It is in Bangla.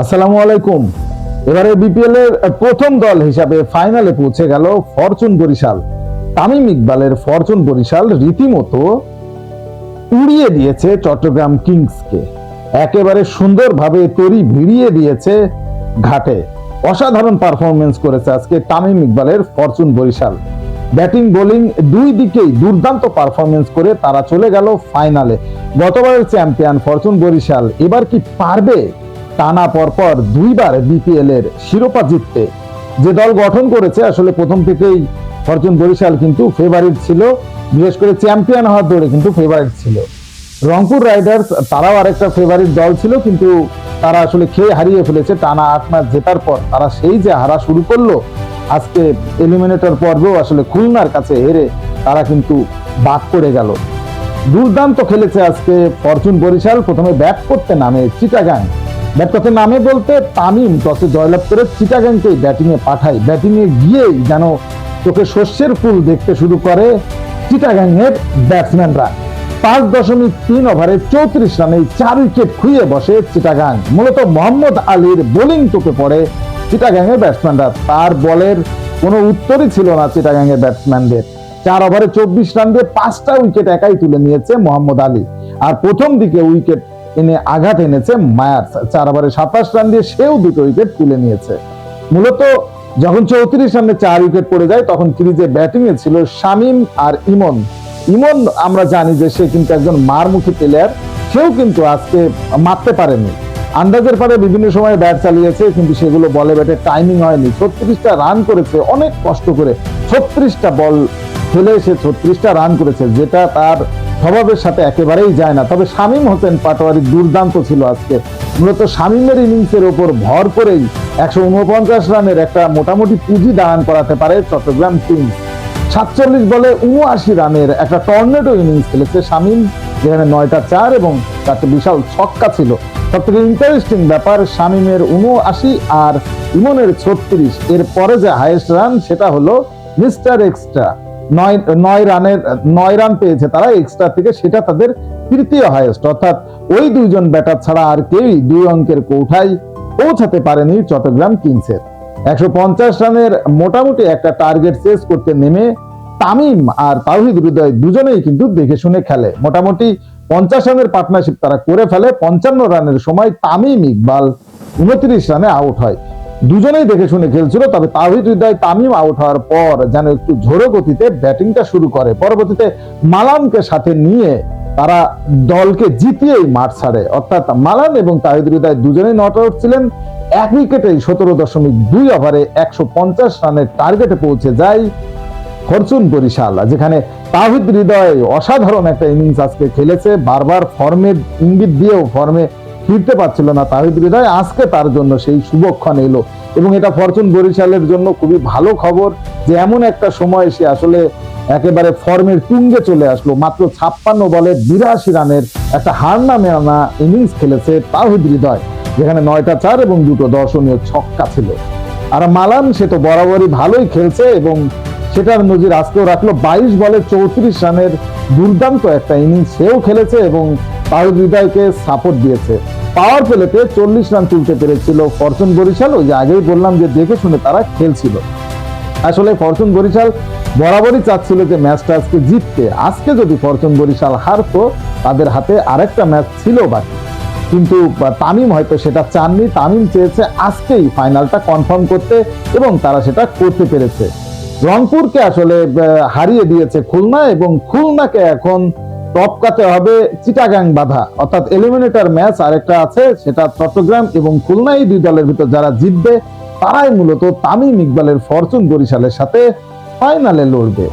আসসালামু আলাইকুম। এবারে বিপিএল এর প্রথম দল হিসাবে ফাইনালে পৌঁছে গেল ফরচুন বরিশাল। তামিম ইকবালের ফরচুন বরিশাল রীতিমতো উড়িয়ে দিয়েছে চট্টগ্রাম কিংসকে। একেবারে সুন্দরভাবে তরি ভিড়িয়ে দিয়েছে ঘাটে। অসাধারণ পারফরমেন্স করেছে আজকে তামিম ইকবালের ফরচুন বরিশাল। ব্যাটিং, বোলিং দুই দিকেই দুর্দান্ত পারফরমেন্স করে তারা চলে গেল ফাইনালে গতবারের চ্যাম্পিয়ন ফরচুন বরিশাল এবার কি পারবে? টানা পরপর দুইবার বিপিএল এর শিরোপা জিততে। যে দল গঠন করেছে, আসলে প্রথম থেকেই ফরচুন বরিশাল কিন্তু ফেভারিট ছিল। বিশেষ করে চ্যাম্পিয়ন হওয়ার দৌড়ে কিন্তু ফেভারিট ছিল। রংপুর রাইডার্স তারাও আরেকটা ফেভারিট দল ছিল, কিন্তু তারা আসলে খেয়ে হারিয়ে ফেলেছে। টানা আট ম্যাচ জেতার পর তারা সেই যে হারা শুরু করল, আজকে এলিমিনেটর পর্বেও আসলে খুলনার কাছে হেরে তারা কিন্তু বাদ পড়ে গেল। দুর্দান্ত খেলেছে আজকে ফরচুন বরিশাল। প্রথমে ব্যাট করতে নামে চিটাগাং। ব্যাট নামে বলতে তামিম, টসে জয়লাভ করে চিটাগাংকে ব্যাটিং এ পাঠায়। ব্যাটিং এ গিয়েই যেন চোখে শস্যের ফুল দেখতে শুরু করে চিটাগাং এর ব্যাটসম্যানরা। পাঁচ দশমিক তিন ওভারে চৌত্রিশ রানে চার উইকেট খুইয়ে বসে চিটাগাং। মূলত মোহাম্মদ আলীর বোলিং তোপে পড়ে চিটাগাং এর ব্যাটসম্যানরা। তার বলের কোনো উত্তরই ছিল না চিটাগাং এর ব্যাটসম্যানদের। চার ওভারে চব্বিশ রান দিয়ে পাঁচটা উইকেট একাই তুলে নিয়েছে মোহাম্মদ আলী। আর প্রথম দিকে উইকেট এনে আঘাত এনেছে মায়ার্স চার ওভারে সাতাশ রান দিয়ে সেও দুটো উইকেট তুলে নিয়েছে। মূলত যখন চৌত্রিশ রানে চার উইকেট পড়ে যায়, তখন ক্রিজে ব্যাটিং এ ছিল শামিম আর ইমন। ইমন আমরা জানি যে সে কিন্তু একজন মারমুখী প্লেয়ার সেও কিন্তু আজকে মারতে পারেনি। আন্দাজের পরে বিভিন্ন সময় ব্যাট চালিয়েছে, কিন্তু সেগুলো বলে ব্যাটে টাইমিং হয়নি। ছত্রিশটা রান করেছে, অনেক কষ্ট করে ছত্রিশটা বল খেলে সে ছত্রিশটা রান করেছে, যেটা তার স্বভাবের সাথে একেবারেই যায় না। তবে শামীম হোসেন পাটোয়ারি দুর্দান্ত ছিল আজকে। মূলত শামীমের ইনিংসের ওপর ভর করেই একশো উনপঞ্চাশ রানের একটা মোটামুটি পুঁজি দাঁড়ান করাতে পারে চট্টগ্রাম কিংস সাতচল্লিশ বলে উনআশি রানের একটা টর্নেডো ইনিংস খেলেছে শামীম, যেখানে নয়টা চার এবং চারটে বিশাল ছক্কা ছিল। সব থেকে ইন্টারেস্টিং ব্যাপার, শামীমের উনআশি আর ইমনের ছত্রিশ। এর পরে যে হাইয়েস্ট রান সেটা হলো মিস্টার এক্সট্রা। নয় নয় রানের নয় রান পেয়েছে তারা এক্সট্রা থেকে, সেটা তাদের তৃতীয় হাইয়েস্ট অর্থাৎ ওই দুইজন ব্যাটার ছাড়া আর কেউই দুই অঙ্কের কৌঠায় পৌঁছাতে পারেনি চট্টগ্রাম কিংসের। একশো পঞ্চাশ রানের মোটামুটি একটা টার্গেট শেষ করতে নেমে তামিম আর তাওহিদ হৃদয় দুজনেই কিন্তু দেখে শুনে খেলে। মোটামুটি পঞ্চাশ রানের পার্টনারশিপ তারা করে ফেলে, পঞ্চান্ন রানের সময় তামিম ইকবাল উনত্রিশ রানে আউট হয়। দুজনেই দেখে শুনে খেলছিল, তবে তাহিদ হৃদয় তামিম আউট হওয়ার পর যেন একটু ঝোড়ো গতিতে ব্যাটিংটা শুরু করে। পরবর্তীতে মালামকে সাথে নিয়ে তারা দলকে জিতিয়েই মাঠ ছাড়ে। অর্থাৎ মালান এবং তাহিদ হৃদয় দুজনেই নট আউট ছিলেন। এক উইকেটেই সতেরো দশমিক দুই ওভারে একশো পঞ্চাশ রানের টার্গেটে পৌঁছে যায় ফরচুন বরিশাল, যেখানে তাহিদ হৃদয় অসাধারণ একটা ইনিংস আজকে খেলেছে। বারবার ফর্মের ইঙ্গিত দিয়েও ফর্মে ফিরতে পারছিল না তাহিদ হৃদয়। আজকে তার জন্য সেই শুভক্ষণ এলো। এবং এটা ফরচুন বরিশালের জন্য খুবই ভালো খবর যে এমন একটা সময় সে আসলে একেবারে ফর্মের তুঙ্গে চলে আসলো। মাত্র ছাপ্পান্ন বলে বিরাশি রানের একটা হার নামে আনা ইনিংস খেলেছে তাহিদ হৃদয়, যেখানে নয়টা চার এবং দুটো দর্শনীয় ছক্কা ছিল। আর মালান সে তো বরাবরই ভালোই খেলছে এবং সেটার নজির আজকেও রাখল। বাইশ বলে চৌত্রিশ রানের দুর্দান্ত একটা ইনিংস সেও খেলেছে এবং হৃদয়কে সাপোর্ট দিয়েছে। পাওয়ার প্লেতে চল্লিশ রান তুলতে পেরেছিল ফরচুন বরিশাল। ওই যে আগেই বললাম যে দেখে শুনে তারা খেলছিল। আসলে ফরচুন বরিশাল বরাবরই চাচ্ছিল যে ম্যাচটা আজকে জিততে। আজকে যদি ফরচুন বরিশাল হারতো, তাদের হাতে আরেকটা ম্যাচ ছিল বাকি। কিন্তু তামিম হয়তো সেটা চাননি। তামিম চেয়েছে আজকেই ফাইনালটা কনফার্ম করতে এবং তারা সেটা করতে পেরেছে। রংপুরকে আসলে হারিয়ে দিয়েছে খুলনা এবং খুলনাকে এখন টপকাতে হবে চিটাগাং বাধা। অর্থাৎ এলিমিনেটর ম্যাচ আরেকটা আছে, সেটা চট্টগ্রাম এবং খুলনা এই দুই দলের ভিতর যারা জিতবে, তারাই মূলত তামিম ইকবালের ফরচুন বরিশালের সাথে ফাইনালে লড়বে।